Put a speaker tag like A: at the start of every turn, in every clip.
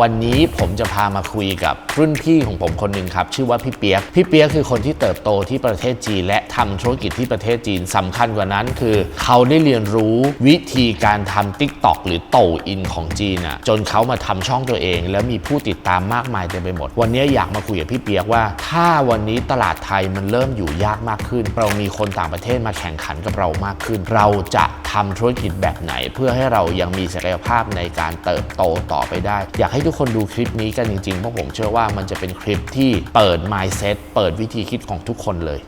A: วันนี้ผมจะพามาคุยกับรุ่นพี่ของผมคนหนึ่งครับ ชื่อว่าพี่เปียก พี่เปียกคือคนที่เติบโตที่ประเทศจีน และทำธุรกิจที่ประเทศจีนสำคัญกว่านั้นคือ เขาได้เรียนรู้วิธีการทำ t ิ k t o k หรือโตอินของจีนอะจนเขามาทำช่องตัวเอง แล้วมีผู้ติดตามมากมายเต็มไปหมด วันนี้อยากมาคุยกับพี่เปียกว่า ถ้าวันนี้ตลาดไทยมันเริ่มอยู่ยากมากขึ้น เรามีคนต่างประเทศมาแข่งขันกับเรามากขึ้น เราจะทำธุรกิจแบบไหน เพื่อให้เรายังมีศักยภาพในการเติบโตต่อไปได้ อยากให้ทุกคนดูคลิปนี้กันจริงๆ เพราะผมเชื่อว่ามันจะเป็นคลิปที่เปิด mindset เปิดวิธีคิดของทุกคนเลย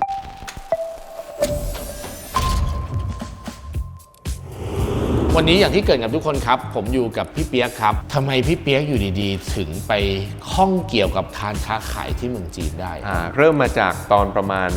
A: วันนี้อย่างที่เกิดกับทุกคนครับ ผมอยู่กับพี่เปียกครับทำไมพี่เปียกอยู่ดีๆ ถึงไปข้องเกี่ยวกับการค้าขายที่เมืองจีนได้
B: อ่าเริ่มมาจากตอนประมาณ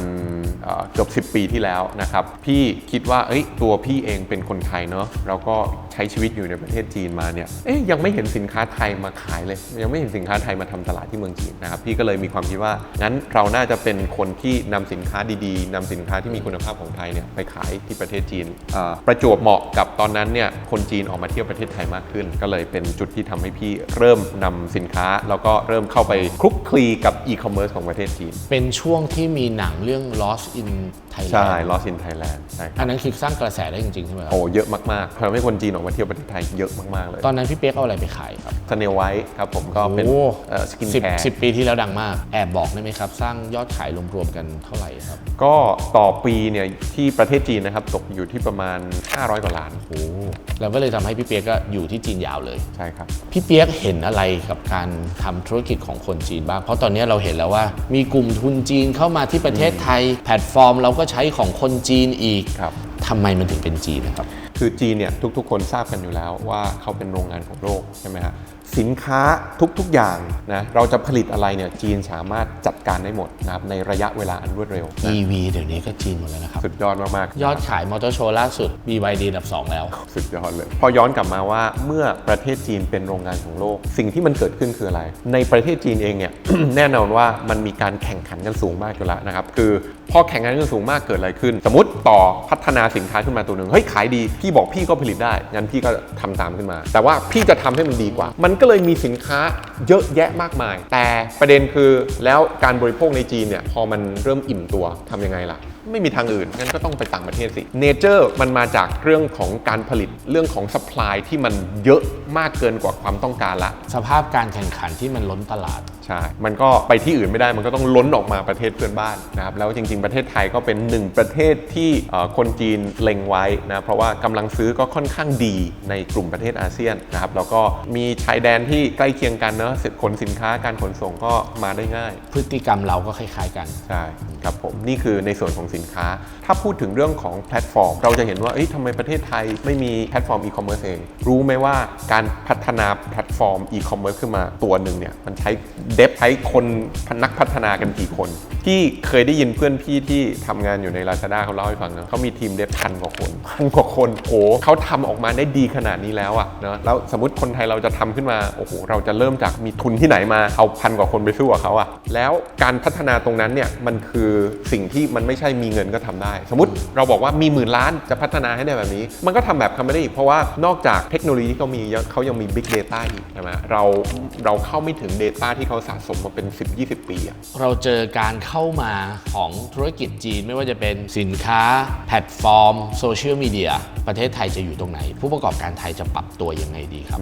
B: เกือบ10 ปีที่แล้วนะครับ พี่คิดว่าเอ้ยตัวพี่เองเป็นคนไทยเนาะเราก็ ช้ชีวิตอยู่ในประเทศจีนมาเนี่ยเอ๊ยยังไม่เห็นสินค้าไทยมาขายเลย ยังไม่เห็นสินค้าไทยมาทำตลาดที่เมืองจีนนะครับพี่ก็เลยมีความคิดว่างั้นเราน่าจะเป็นคนที่นำสินค้าดีๆนำสินค้าที่มีคุณภาพของไทยเนี่ยไปขายที่ประเทศจีนประจวบเหมาะกับตอนนั้นเนี่ยคนจีนออกมาเที่ยวประเทศไทยมากขึ้น ก็เลยเป็นจุดที่ทำให้พี่เริ่มนำสินค้า แล้วก็เริ่มเข้าไปคลุกคลีกับอีคอมเมิร์ซของประเทศจีน
A: เป็นช่วงที่มีหนังเรื่อง Lost in
B: ใช่
A: Thailand
B: Lost in Thailand ใช่ครับ
A: อันนั้นคือสร้างกระแสได้จริงๆใช่ไหมครับ
B: โอ้เยอะมากๆทำให้คนจีนออกมาเที่ยวประเทศไทยเยอะมากๆเลย
A: ตอนนั้นพี่เปียกเอาอะไรไปขายครับ
B: สเนลไวท์ครับผมก็เป็น
A: โอ้
B: สกิน
A: สิบ
B: แคร์
A: สิบปีที่แล้วดังมาก แอบบอกได้ไหมครับ สร้างยอดขายรวมๆกันเท่าไหร่ครับ
B: ก็ต่อปีเนี่ยที่ประเทศจีนนะครับตกอยู่ที่ประมาณ 500 กว่าล้าน
A: โอ้แล้วก็เลยทำให้พี่เปียกก็อยู่ที่จีนยาวเลย
B: ใช่ครับ
A: พี่เปียกเห็นอะไรกับการทำธุรกิจของคนจีนบ้างเพราะตอนนี้เราเห็นแล้วว่า มีกลุ่มทุนจีนเข้ามาที่ประเทศไทย แพลตฟอร์มเราก็ใช้ของคนจีนอีก
B: ครับ
A: ทำไมมันถึงเป็นจีนนะครับ
B: คือจีนเนี่ยทุกๆ คนทราบกันอยู่แล้วว่าเขาเป็นโรงงานของโลกใช่ไหมฮะสินค้าทุกๆอย่างนะเราจะผลิตอะไรเนี่ยจีนสามารถจัดการได้หมดนะครับในระยะเวลาอันรวดเร็วนะ
A: EV เดี๋ยวนี้ก็จีนหมดแล้วนะครับ
B: สุดยอดมากๆ
A: ยอดขายมอเตอร์โชว์ล่าสุด BYD อันดับ 2 แล้ว
B: สุดยอดเลย พอย้อนกลับมาว่าเมื่อประเทศจีนเป็นโรงงานของโลก สิ่งที่มันเกิดขึ้นคืออะไร ในประเทศจีนเองเนี่ย แน่นอนว่ามันมีการแข่งขันกันสูงมากอยู่แล้วนะครับคือพอแข่งขันกันสูงมากเกิดอะไรขึ้น สมมติต่อพัฒนาสินค้าขึ้นมาตัวหนึ่งเฮ้ยขายดีพี่ี่บอกพี่ก็ผลิตได้ งั้นพี่ก็ทำตามขึ้นมา แต่ว่าพี่จะทำให้มันดีกว่า มันก็เลยมีสินค้าเยอะแยะมากมาย แต่ประเด็นคือแล้วการบริโภคในจีนเนี่ยพอมันเริ่มอิ่มตัวทำยังไงล่ะไม่มีทางอื่น งั้นก็ต้องไปต่างประเทศสิ เนเจอร์มันมาจากเรื่องของการผลิตเรื่องของสป라이ที่มันเยอะมากเกินกว่าความต้องการละ
A: สภาพการแข่งขันที่มันล้นตลาด
B: ใช่ มันก็ไปที่อื่นไม่ได้ มันก็ต้องล้นออกมาประเทศเพื่อนบ้านนะครับ แล้วจริง ๆ ประเทศไทยก็เป็นหนึ่งประเทศที่เอ่อคนจีนเล็งไว้นะ เพราะว่ากำลังซื้อก็ค่อนข้างดีในกลุ่มประเทศอาเซียนนะครับ แล้วก็มีชายแดนที่ใกล้เคียงกันเนาะขนสินค้าการขนส่งก็มาได้ง่าย
A: พฤติกรรมเราก็คล้าย ๆ กัน
B: ใช่ครับผม นี่คือในส่วนของสินค้า ถ้าพูดถึงเรื่องของแพลตฟอร์ม เราจะเห็นว่าเอ้ยทำไมประเทศไทยไม่มีแพลตฟอร์มอีคอมเมิร์ซเอง รู้ไหมว่าการพัฒนาแพลตฟอร์มอีคอมเมิร์ซขึ้นมาตัวหนึ่งเนี่ยมันใช้เดฟใช้คนนักพัฒนากันกี่คน ที่เคยได้ยินเพื่อนพี่ที่ทำงานอยู่ใน Lazada เขาเล่าให้ฟังนะเขามีทีมเดฟพันกว่าคนพันกว่าคนโอ้เขาทำออกมาได้ดีขนาดนี้แล้วอะเนาะแล้วสมมติคนไทยเราจะทำขึ้นมาโอ้โหเราจะเริ่มจากมีทุนที่ไหนมาเอาพันกว่าคนไปสู้กับเขาอะแล้วการพัฒนาตรงนั้นเนี่ยมันคือสิ่งที่มันไม่ใช่มีเงินก็ทำได้ สมมติเราบอกว่ามีหมื่นล้านจะพัฒนาให้ได้แบบนี้ มันก็ทำแบบคำไม่ได้อีกเพราะว่านอกจากเทคโนโลยีที่เขามีเขายังมี Big Data อีกใช่ไหมเราเราเข้าไม่ถึง Data ที่เขาสะสมมาเป็น 10-20 ปีอะ
A: เราเจอการเข้ามาของธุรกิจจีนไม่ว่าจะเป็นสินค้า แพลตฟอร์ม โซเชียลมีเดีย ประเทศไทยจะอยู่ตรงไหน ผู้ประกอบการไทยจะปรับตัวยังไงดีครับ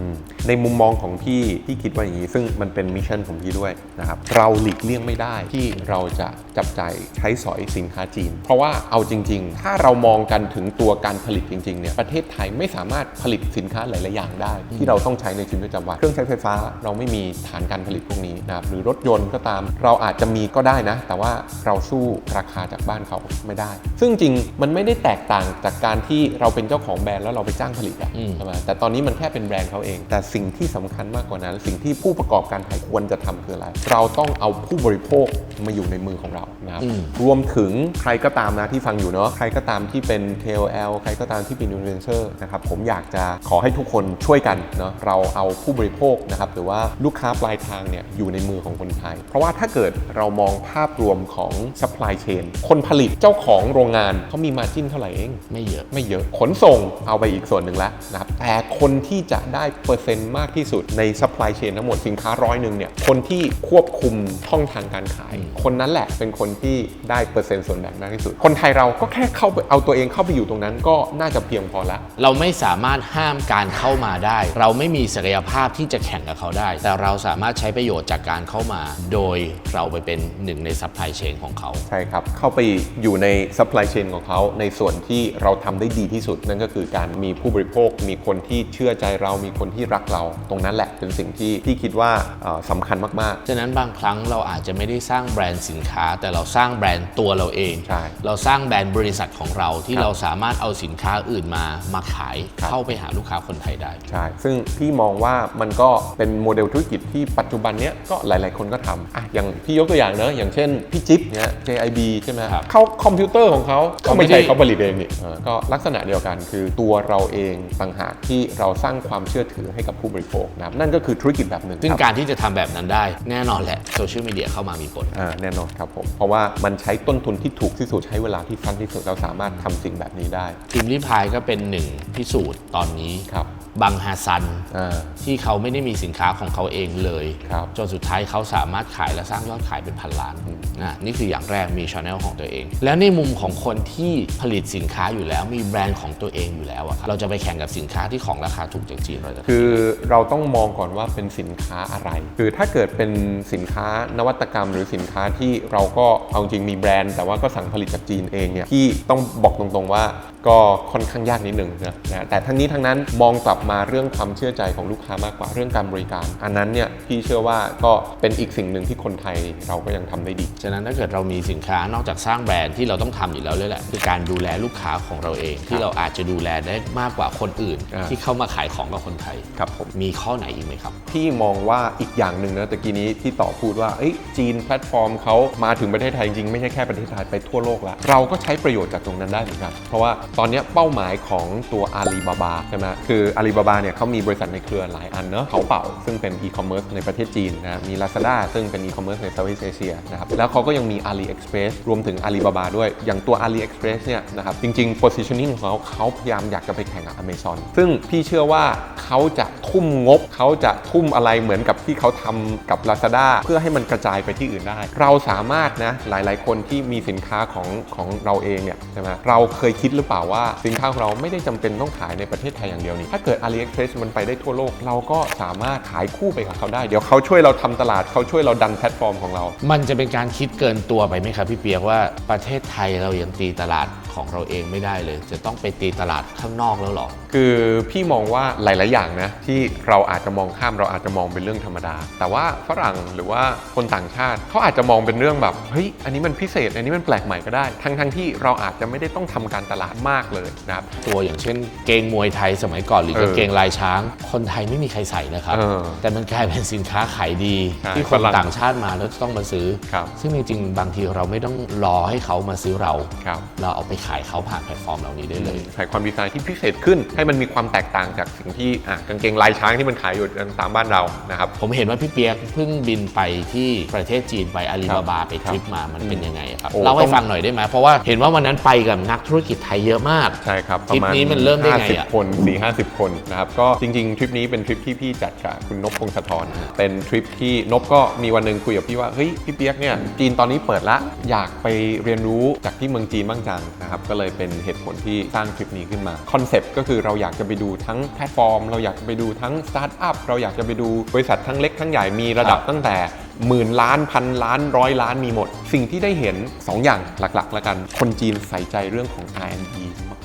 B: ในมุมมองของพี่พี่คิดว่าอย่างนี้ซึ่งมันเป็นมิชชั่นของพี่ด้วยนะครับเราหลีกเลี่ยงไม่ได้ที่เราจะจับใจายใช้สอยสินค้าจีน เพราะว่าเอาจริง ๆ ถ้าเรามองกันถึงตัวการผลิตจริงๆเนี่ยประเทศไทยไม่สามารถผลิตสินค้าหลายๆอย่างได้ ที่เราต้องใช้ในชีวิตประจำวันเครื่องใช้ไฟฟ้าเราไม่มีฐานการผลิตพวกนี้นะครับหรือรถยนต์ก็ตาม เราอาจจะมีก็ได้นะ แต่ว่าเราสู้ราคาจากบ้านเขาไม่ได้ ซึ่งจริงมันไม่ได้แตกต่างจากการที่เราเป็นเจ้าของแบรนด์แล้วเราไปจ้างผลิตอะ
A: อืม
B: ใช่ไหมแต่ตอนนี้มันแค่เป็นแบรนด์เขาเอง แต่สิ่งที่สำคัญมากกว่านั้น สิ่งที่ผู้ประกอบการไทยควรจะทำคืออะไร เราต้องเอาผู้บริโภคมาอยู่ในมือของเรานะครับ
A: อืม
B: รวมถึงใครก็ตามนะที่ฟังอยู่เนาะใครก็ตามที่เป็น KOL ใครก็ตามที่เป็น influencer นะครับผมอยากจะขอให้ทุกคนช่วยกันเนาะเราเอาผู้บริโภคนะครับหรือว่าลูกค้าปลายทางเนี่ยอยู่ในมือของคนไทย เพราะว่าถ้าเกิดเรามองภาพรวมของ supply chain คนผลิตเจ้าของโรงงานเขามีมาจิ้นเท่าไหร่เอง
A: ไม่เยอะ
B: ไม่เยอะขนส่งส่งเอาไปอีกส่วนหนึ่งแล้วนะครับแต่คนที่จะได้เปอร์เซ็นต์มากที่สุดใน supply chain ทั้งหมดสินค้าร้อยหนึ่งเนี่ยคนที่ควบคุมช่องทางการขาย คนนั้นแหละเป็นคนที่ได้เปอร์เซ็นต์ส่วนแบ่งมากที่สุด คนไทยเราก็แค่เข้าไปเอาตัวเองเข้าไปอยู่ตรงนั้นก็น่าจะเพียงพอแล้ว
A: เราไม่สามารถห้ามการเข้ามาได้ เราไม่มีศักยภาพที่จะแข่งกับเขาได้ แต่เราสามารถใช้ประโยชน์จากการเข้ามา โดยเราไปเป็นหนึ่งในซัพพลายเชนของเขา
B: ใช่ครับ เข้าไปอยู่ใน supply chain ของเขา ในส่วนที่เราทำได้ดีที่สุด นั่นก็คือการมีผู้บริโภค มีคนที่เชื่อใจเรา มีคนที่รักเรา ตรงนั้นแหละเป็นสิ่งที่ที่คิดว่าเอ่อสำคัญมาก
A: ฉะนั้นบางครั้งเราอาจจะไม่ได้สร้างแบรนด์สินค้า แต่เราสร้างแบรนด์ตัวเราเอง
B: ใช่
A: เราสร้างแบรนด์บริษัทของเราที่
B: ครับ
A: เราสามารถเอาสินค้าอื่นมามาขาย
B: ครับ
A: เข้าไปหาลูกค้าคนไทยได้
B: ๆใช่ซึ่งพี่มองว่ามันก็เป็นโมเดลธุรกิจที่ปัจจุบันเนี้ยก็หลาย ๆ คนก็ทำอะอย่างพี่ยกตัวอย่างเนอะอย่างเช่นพี่จิ๊บเนี่ย JIB ใช่ไหม
A: ครับ
B: เขาคอมพิวเตอร์ของเขาก็ไม่ใช่
A: เขาไม่ได้
B: เขาผลิตเองนี่เออก็ลักษณะเดียวกันคือตัวเราเองต่างหากที่เราสร้างความเชื่อถือให้กับผู้บริโภคนะครับนั่นก็คือธุรกิจแบบหนึ่ง
A: ซึ่ง
B: ครับ
A: การที่จะทำแบบนั้นได้ แน่นอนแหละโซเชียลมีเดียเข้ามามีผล
B: อ่าแน่นอนครับผมเพราะว่ามันใช้ต้นทุนที่ถูกที่สุดใช้เวลาที่สั้นที่สุดเราสามารถทำสิ่งแบบนี้ได้
A: ทีมรีพายก็เป็นหนึ่งพิสูจน์ตอนนี้
B: ครับ
A: บังฮาซัน
B: อ่า
A: ที่เขาไม่ได้มีสินค้าของเขาเองเลย
B: ครับ
A: จนสุดท้ายเขาสามารถขายและสร้างยอดขายเป็นพันล้านนะนี่คืออย่างแรกมีช anel ของตัวเอง แล้วในมุมของคนที่ผลิตสินค้าอยู่แล้วมีแบรนด์ของตัวเองอยู่แล้วอะครับเราจะไปแข่งกับสินค้าที่ของราคาถูกจากจีนเราจะ
B: คือเราต้องมองก่อนว่าเป็นสินค้าอะไร คือถ้าเกิดเป็นสินค้านวัตกรรม หรือสินค้าที่เราก็เอาจริงมีแบรนด์ แต่ว่าก็สั่งผลิตจากจีนเองเนี่ยที่ต้องบอกตรงๆว่า ก็ค่อนข้างยากนิดหนึ่งนะนะแต่ทั้งนี้ทั้งนั้นมองกลับมาเรื่องความเชื่อใจของลูกค้ามากกว่าเรื่องการบริการ อันนั้นเนี่ยพี่เชื่อว่าก็เป็นอีกสิ่งหนึ่งที่คนไทยเราก็ยังทำได้ดี
A: ฉะนั้นถ้าเกิดเรามีสินค้านอกจากสร้างแบรนด์ที่เราต้องทำอยู่แล้วเลยแหละคือการดูแลลูกค้าของเราเอง ที่เราอาจจะดูแลได้มากกว่าคนอื่น
B: อ่า
A: ที่เข้ามาขายของกับคนไทย
B: ครับผม
A: มีข้อไหนอีกไหมครับ
B: พี่มองว่าอีกอย่างหนึ่งนะตะกี้นี้ที่ต่อพูดว่าเอ้ยจีนแพลตฟอร์มเขามาถึงประเทศไทยจริงๆไม่ใช่แค่ประเทศไทยไปทั่วโลกแล้วเราก็ใช้ประโยชน์จากตรงนั้นได้เหมือนกันเพราะว่าตอนนี้เป้าหมายของตัวอาลีบาบาใช่ไหมคืออาลีบาบาเนี่ยเขามีบริษัทในเครือหลายอันเนอะเขาเป่า ซึ่งเป็นอีคอมเมิร์ซในประเทศจีนนะมี Lazada ซึ่งเป็นอีคอมเมิร์ซในเซาท์อีสเอเชียนะครับแล้วเขาก็ยังมี AliExpress รวมถึง Alibaba ด้วย อย่างตัว AliExpress เนี่ยนะครับจริงๆ positioning ของเขาเขาพยายามอยากจะไปแข่งกับ Amazon ซึ่งพี่เชื่อว่าเขาจะทุ่มงบ เขาจะทุ่มอะไรเหมือนกับที่เขาทำกับ Lazada เพื่อให้มันกระจายไปที่อื่นได้ เราสามารถนะหลาย ๆ คนที่มีสินค้าของของเราเองเนี่ยใช่ไหมเราเคยคิดหรือเปล่าว่าสินค้าของเราไม่ได้จำเป็นต้องขายในประเทศไทยอย่างเดียวนี่ถ้าเกิด AliExpress มันไปได้ทั่วโลก เราก็สามารถขายคู่ไปกับเขาได้ เดี๋ยวเขาช่วยเราทำตลาดเขาช่วยเราดันแพลตฟอร์มของเรา
A: มันจะเป็นการคิดเกินตัวไปไหมครับพี่เปียกว่าประเทศไทยเรายังตีตลาด ของเราเองไม่ได้เลย จะต้องไปตีตลาดข้างนอกแล้วเหรอ
B: คือพี่มองว่าหลาย ๆ อย่างนะ ที่เราอาจจะมองข้ามเราอาจจะมองเป็นเรื่องธรรมดา แต่ว่าฝรั่งหรือว่าคนต่างชาติเขาอาจจะมองเป็นเรื่องแบบเฮ้ยอันนี้มันพิเศษ อันนี้มันแปลกใหม่ก็ได้ ทั้งทั้งๆที่เราอาจจะไม่ได้ต้องทำการตลาดมากเลยนะครับ
A: ตัวอย่างเช่น เกงมวยไทยสมัยก่อนหรือ
B: เออ
A: กางเกงลายช้าง คนไทยไม่มีใครใส่นะครับ
B: เออ
A: แต่มันกลายเป็นสินค้าขายดี
B: ใช่
A: ที่คน
B: ฝรั่ง
A: ต่างชาติมาแล้วจะต้องมาซื้อ
B: ครับ
A: ซึ่งจริงๆบางทีเราไม่ต้องรอให้เขามาซื้อเรา
B: ครับ
A: เราเอาไปขายเขาผ่านแพลตฟอร์มเหล่านี้ได้เลย
B: ใส่ความดีไซน์ที่พิเศษขึ้น ให้มันมีความแตกต่างจากสิ่งที่อะกางเกงลายช้างที่มันขายอยู่ตามบ้านเรานะครับ
A: ผมเห็นว่าพี่เปียกเพิ่งบินไปที่ประเทศจีนไปอาลีบาบา
B: ครับ
A: ไปทริปมามันเป็นยังไงครับ
B: โอ้
A: เล่า
B: ต้
A: ให้
B: อง
A: ฟังหน่อยได้ไหมเพราะว่าเห็นว่าวันนั้นไปกับนักธุรกิจไทยเยอะมาก
B: ใช่ครับ
A: ทริปนี้มันเริ่มได้ไงอะ
B: 50คน4 50 คนนะครับก็จริงๆทริปนี้เป็นทริปที่พี่จัดกับคุณนพพงศธรเป็นทริปที่นพก็มีวันหนึ่งคุยกับพี่ว่าเฮ้ยพี่เปียกเนี่ยจีนตอนนี้เปิดละอยากไปเรียนรู้จากที่เมืองจีนบ้างจังนะครับก็เลยเป็นเหตุผลที่สร้างทริปนี้ขึ้นมาคอนเซปต์ก็คือเราอยากจะไปดูทั้งแพลตฟอร์ม เราอยากจะไปดูทั้งสตาร์ทอัพเราอยากจะไปดูบริษัททั้งเล็กทั้งใหญ่มีระดับตั้งแต่หมื่นล้านพันล้านร้อยล้านมีหมด สิ่งที่ได้เห็น 2 อย่างหลักๆ แล้วกัน คนจีนใส่ใจเรื่องของ R&D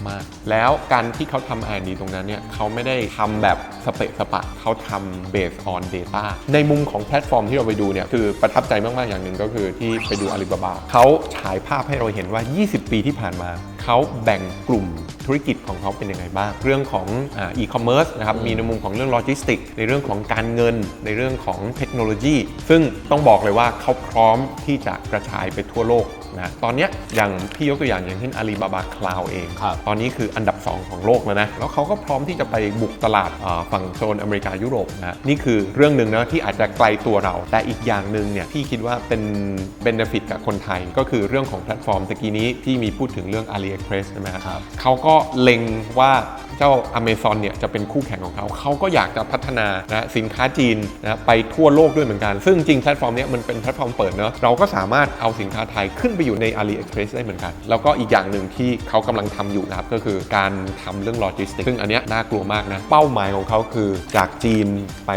B: มากๆแล้วการที่เขาทำ R&D ตรงนั้นเนี่ยเขาไม่ได้ทำแบบสเปะสปะเขาทำ based on data ในมุมของแพลตฟอร์มที่เราไปดูเนี่ยคือประทับใจมาก ๆ อย่างหนึ่งก็คือที่ไปดูอาลีบาบาเขาฉายภาพให้เราเห็นว่า 20 ปีที่ผ่านมา เขาแบ่งกลุ่มธุรกิจของเขาเป็นยังไงบ้าง เรื่องของอีคอมเมิร์ซนะครับมีในมุมของเรื่องโลจิสติกในเรื่องของการเงินในเรื่องของเทคโนโลยี ซึ่งต้องบอกเลยว่าเขาพร้อมที่จะกระจายไปทั่วโลก นะตอนเนี้ยอย่างพี่ยกตัวอย่างอย่างเช่น Alibaba Cloud เอง
A: ครับ
B: ตอนนี้คืออันดับ 2 ของโลกแล้วนะ แล้วเขาก็พร้อมที่จะไปบุกตลาดอ่าฝั่งโซนอเมริกายุโรปนะนี่คือเรื่องหนึ่งนะที่อาจจะไกลตัวเรา แต่อีกอย่างหนึ่งเนี่ยพี่คิดว่าเป็นเบนฟิตกับคนไทย ก็คือเรื่องของแพลตฟอร์มตะกี้นี้ที่มีพูดถึงเรื่อง AliExpress ใช่ไหมครับ
A: ครับ
B: เขาก็เล็งว่าเจ้า Amazon เนี่ยจะเป็นคู่แข่งของเขา เขาก็อยากจะพัฒนานะสินค้าจีนนะไปทั่วโลกด้วยเหมือนกัน ซึ่งจริงแพลตฟอร์มเนี้ยมันเป็นแพลตฟอร์มเปิดเนอะเราก็สามารถเอาสินค้าไทยขึ้นไปอยู่ใน AliExpress ได้เหมือนกัน แล้วก็อีกอย่างหนึ่งที่เขากำลังทำอยู่นะครับ ก็คือการทำเรื่องโลจิสติกซึ่งอันเนี้ยน่ากลัวมากนะ เป้าหมายของเขาคือจากจีนไป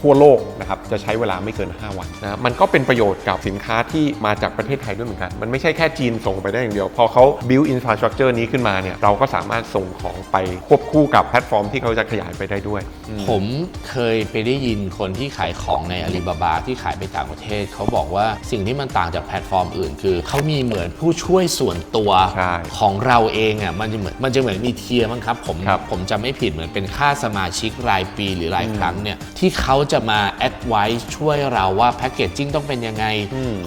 B: ทั่วโลกนะครับ จะใช้เวลาไม่เกิน 5 วันนะมันก็เป็นประโยชน์กับสินค้าที่มาจากประเทศไทยด้วยเหมือนกัน มันไม่ใช่แค่จีนส่งไปได้อย่างเดียว พอเขา build infrastructure นี้ขึ้นมาเนี่ยเราก็สามารถส่งของไปควบคู่กับแพลตฟอร์มที่เขาจะขยายไปได้ด้วย
A: ผมเคยไปได้ยินคนที่ขายของในอาลีบาบาที่ขายไปต่างประเทศ เขาบอกว่าสิ่งที่มันต่างจากแพลตฟอร์มอื่น คือเขามีเหมือนผู้ช่วยส่วนตัว
B: ใช่
A: ของเราเองอะมันจะเหมือนมันจะเหมือนมีเทียร์มั้งครับผม
B: ครับ
A: ผมจำไม่ผิดเหมือนเป็นค่าสมาชิกรายปีหรือรายครั้งเนี่ยที่เขาจะมาแอดไว e ช่วยเราว่าแพ c เกจจิ้งต้องเป็นยังไง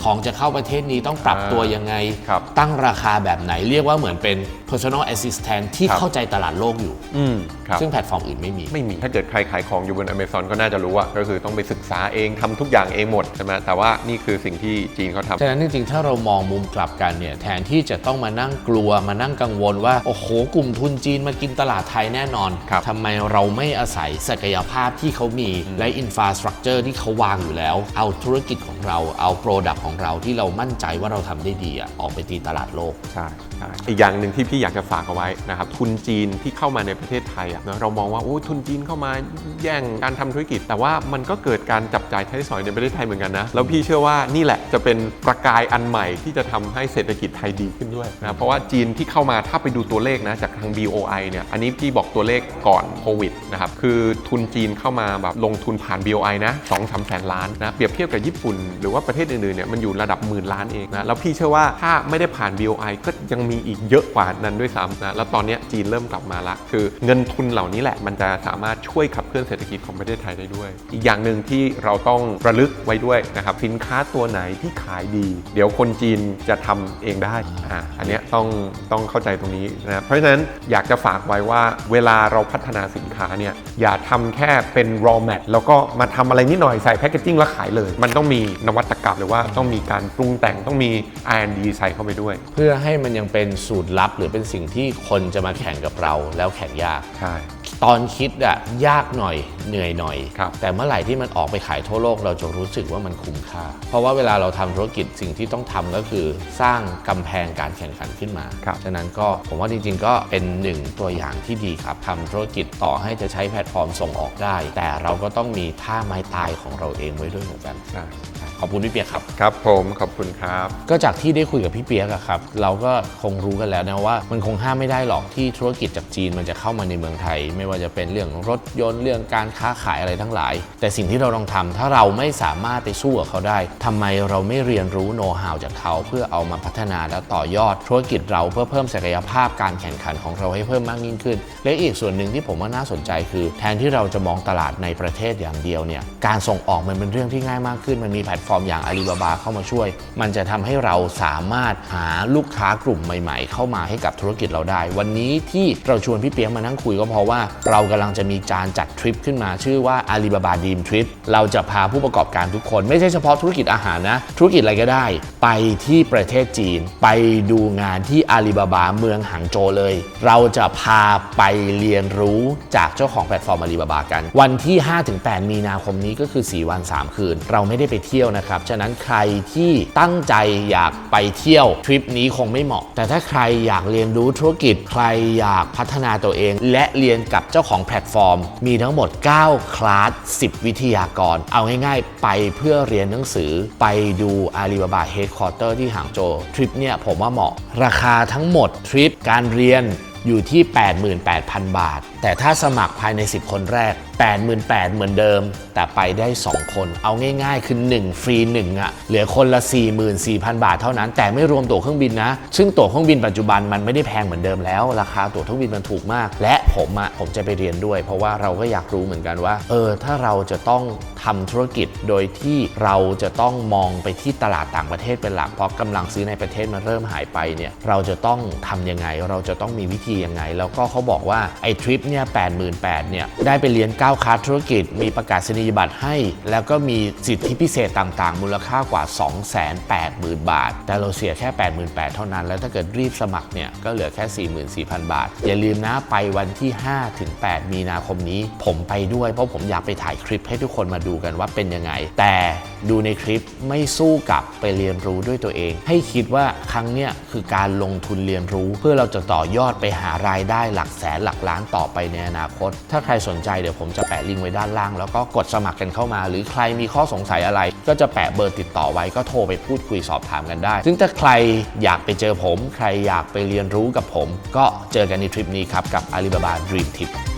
A: ของจะเข้าประเทศนี้ต้องปรับตัวยังไง
B: ครับ
A: ตั้งราคาแบบไหนเรียกว่าเหมือนเป็น personal assistant ที่
B: ครับ
A: เข้าใจตลาดโลกอยู่
B: อืมครับ
A: ซึ่งแพลตฟอร์มอื่นไม่มี
B: ไม่มี ถ้าเกิดใครขายของอยู่บน Amazon ก็น่าจะรู้อะก็คือต้องไปศึกษาเองทำทุกอย่างเองหมดใช่ไหมแต่ว่านี่คือสิ่งที่จีนเขาทำ
A: ฉะนั้นจริงๆ ถ้าเรามองมุมกลับกันเนี่ย แทนที่จะต้องมานั่งกลัวมานั่งกังวลว่า โอ้โห กลุ่มทุนจีนมากินตลาดไทยแน่นอน
B: ครับ
A: ทำไมเราไม่อาศัยศักยภาพที่เขามี และอินฟาสตรักเจอร์ที่เขาวางอยู่แล้ว เอาธุรกิจของเรา เอาโปรดักต์ของเราที่เรามั่นใจว่าเราทำได้ดีอะออกไปตีตลาดโลก
B: ใช่ใช่อีกอย่างหนึ่งที่พี่อยากจะฝากเอาไว้นะครับทุนจีนที่เข้ามาในประเทศไทยอะเนะเรามองว่าโอ้ทุนจีนเข้ามาแย่งการทำธุรกิจ แต่ว่ามันก็เกิดการจับจ่ายใช้สอยในประเทศไทยเหมือนกันนะแล้วพี่เชื่อว่านี่แหละจะเป็นประกายอันใหม่ที่จะทำให้เศรษฐกิจไทยดีขึ้นด้วยนะเพราะว่าจีนที่เข้ามาถ้าไปดูตัวเลขนะจากทาง BOI เนี่ยอันนี้พี่บอกตัวเลขก่อนโควิดนะครับคือทุนจีนเข้ามาแบบลงทุนผ่าน BOI นะ2 3แสนล้านนะเปรียบเทียบกับญี่ปุ่น หรือว่าประเทศอื่นๆเนี่ยมันอยู่ระดับหมื่นล้านเองนะแล้วพี่เชื่อว่าถ้าไม่ได้ผ่าน BOI ก็ยังมีอีกเยอะกว่านั้นด้วยซ้ำนะแล้วตอนนี้จีนเริ่มกลับมาละ คือเงินทุนเหล่านี้แหละ มันจะสามารถช่วยขับเคลื่อนเศรษฐกิจของประเทศไทยได้ด้วย อีกอย่างหนึ่งที่เราต้องระลึกไว้ด้วยนะครับสินค้าตัวไหนที่ขายดี เดี๋ยวคนจีนจะทำเองได้อ่าอันนี้ต้องต้องเข้าใจตรงนี้นะเพราะฉะนั้นอยากจะฝากไว้ว่าเวลาเราพัฒนาสินค้าเนี่ยอย่าทำแค่เป็น raw mat แล้วก็มาทำอะไรนิดหน่อยใส่แพคเกจิ้งแล้วขายเลย มันต้องมีนวัตกรรมหรือว่าต้องมีการปรุงแต่งต้องมี R&D ใส่เข้าไปด้วย
A: เพื่อให้มันยังเป็นสูตรลับหรือเป็นสิ่งที่คนจะมาแข่งกับเราแล้วแข่งยาก
B: ใช่
A: ตอนคิดอะยากหน่อยเหนื่อยหน่อย
B: ครับ
A: แต่เมื่อไหร่ที่มันออกไปขายทั่วโลกเราจะรู้สึกว่ามันคุ้มค่า เพราะว่าเวลาเราทำธุรกิจสิ่งที่ต้องทำก็คือสร้างกำแพงการแข่งขันขึ้นมา
B: ครับ
A: ฉะนั้นก็ผมว่าจริงๆ ก็เป็นหนึ่งตัวอย่างที่ดีครับทำธุรกิจต่อให้จะใช้แพลตฟอร์มส่งออกได้ แต่เราก็ต้องมีท่าไม้ตายของเราเองไว้ด้วยเหมือนกัน
B: ใช่
A: ขอบคุณพี่เปียกครับ
B: ครับผมขอบคุณครับ
A: ก็จากที่ได้คุยกับพี่เปียกอะครับ เราก็คงรู้กันแล้วนะว่า มันคงห้ามไม่ได้หรอกที่ธุรกิจจากจีนมันจะเข้ามาในเมืองไทย ไม่ว่าจะเป็นเรื่องรถยนต์เรื่องการค้าขายอะไรทั้งหลาย แต่สิ่งที่เราต้องทำถ้าเราไม่สามารถไปสู้กับเขาได้ทำไมเราไม่เรียนรู้โน้ตฮาวจากเขา เพื่อเอามาพัฒนาและต่อยอดธุรกิจเราเพื่อเพิ่มศักยภาพการแข่งขันของเราให้เพิ่มมากยิ่งขึ้น และอีกส่วนหนึ่งที่ผมว่าน่าสนใจคือ แทนที่เราจะมองตลาดในประเทศอย่างเดียวเนี่ยการส่งออกมันเป็นเรื่องที่ง่ายมากขึ้น มันมีแพลตฟอร์มอย่างอาลีบาบาเข้ามาช่วย มันจะทำให้เราสามารถหาลูกค้ากลุ่มใหม่ ๆ เข้ามาให้กับธุรกิจเราได้ วันนี้ที่เราชวนพี่เปียกมานั่งคุยก็เพราะว่าเรากำลังจะมีการจัดทริปขึ้นมาชื่อว่าอาลีบาบาดีมทริปเราจะพาผู้ประกอบการทุกคน ไม่ใช่เฉพาะธุรกิจอาหารนะ ธุรกิจอะไรก็ได้ ไปที่ประเทศจีน ไปดูงานที่อาลีบาบาเมืองหางโจเลย เราจะพาไปเรียนรู้จากเจ้าของแพลตฟอร์มอาลีบาบากัน วันที่ 5-8 มีนาคมนี้ก็คือ 4 วัน 3 คืน เราไม่ได้ไปเที่ยวนะครับ ฉะนั้นใครที่ตั้งใจอยากไปเที่ยวทริปนี้คงไม่เหมาะ แต่ถ้าใครอยากเรียนรู้ธุรกิจใครอยากพัฒนาตัวเอง และเรียนกับเจ้าของแพลตฟอร์ม มีทั้งหมด 9 คลาส 10 วิทยากร เอาง่ายๆ ไปเพื่อเรียนหนังสือไปดูอาลีบาบาเฮดคอร์เตอร์ที่หางโจทริปเนี่ยผมว่าเหมาะ ราคาทั้งหมดทริปการเรียนอยู่ที่ 88,000 บาท แต่ถ้าสมัครภายใน 10 คนแรก 88,000เหมือนเดิม แต่ไปได้ 2 คน เอาง่ายๆ คือ 1 ฟรี 1อะเหลือคนละ 44,000 บาทเท่านั้น แต่ไม่รวมตั๋วเครื่องบินนะ ซึ่งตั๋วเครื่องบินปัจจุบันมันไม่ได้แพงเหมือนเดิมแล้ว ราคาตั๋วเครื่องบินมันถูกมาก และผมอะผมจะไปเรียนด้วย เพราะว่าเราก็อยากรู้เหมือนกันว่า เออ ถ้าเราจะต้องทำธุรกิจโดยที่เราจะต้องมองไปที่ตลาดต่างประเทศเป็นหลักเพราะกำลังซื้อในประเทศมันเริ่มหายไปเนี่ยเราจะต้องทำยังไงเราจะต้องมีวิธียังไง แล้วก็เขาบอกว่าไอ้ทริปเนี่ย88,000เนี่ยได้ไปเรียน9คลาธุรกิจ มีประกาศนียบัตรให้ แล้วก็มีสิทธิพิเศษต่างๆ มูลค่ากว่า 280,000 บาท แต่เราเสียแค่ 88,000 เท่านั้น แล้วถ้าเกิดรีบสมัครเนี่ยก็เหลือแค่ 44,000 บาท อย่าลืมนะไปวันที่5ถึง8มีนาคมนี้ ผมไปด้วยเพราะผมอยากไปถ่ายคลิปให้ทุกคนมาดูกันว่าเป็นยังไง แต่ ดูในคลิปไม่สู้กับไปเรียนรู้ด้วยตัวเอง ให้คิดว่าครั้งเนี้ยคือการลงทุนเรียนรู้ เพื่อเราจะต่อยอดไปหารายได้หลักแสนหลักล้านต่อไปในอนาคต ถ้าใครสนใจเดี๋ยวผมจะแปะลิงก์ไว้ด้านล่าง แล้วก็กดสมัครกันเข้ามา หรือใครมีข้อสงสัยอะไร ก็จะแปะเบอร์ติดต่อไว้ก็โทรไปพูดคุยสอบถามกันได้ ซึ่งถ้าใครอยากไปเจอผม ใครอยากไปเรียนรู้กับผม ก็เจอกันในทริปนี้ครับกับ Alibaba Dream Tip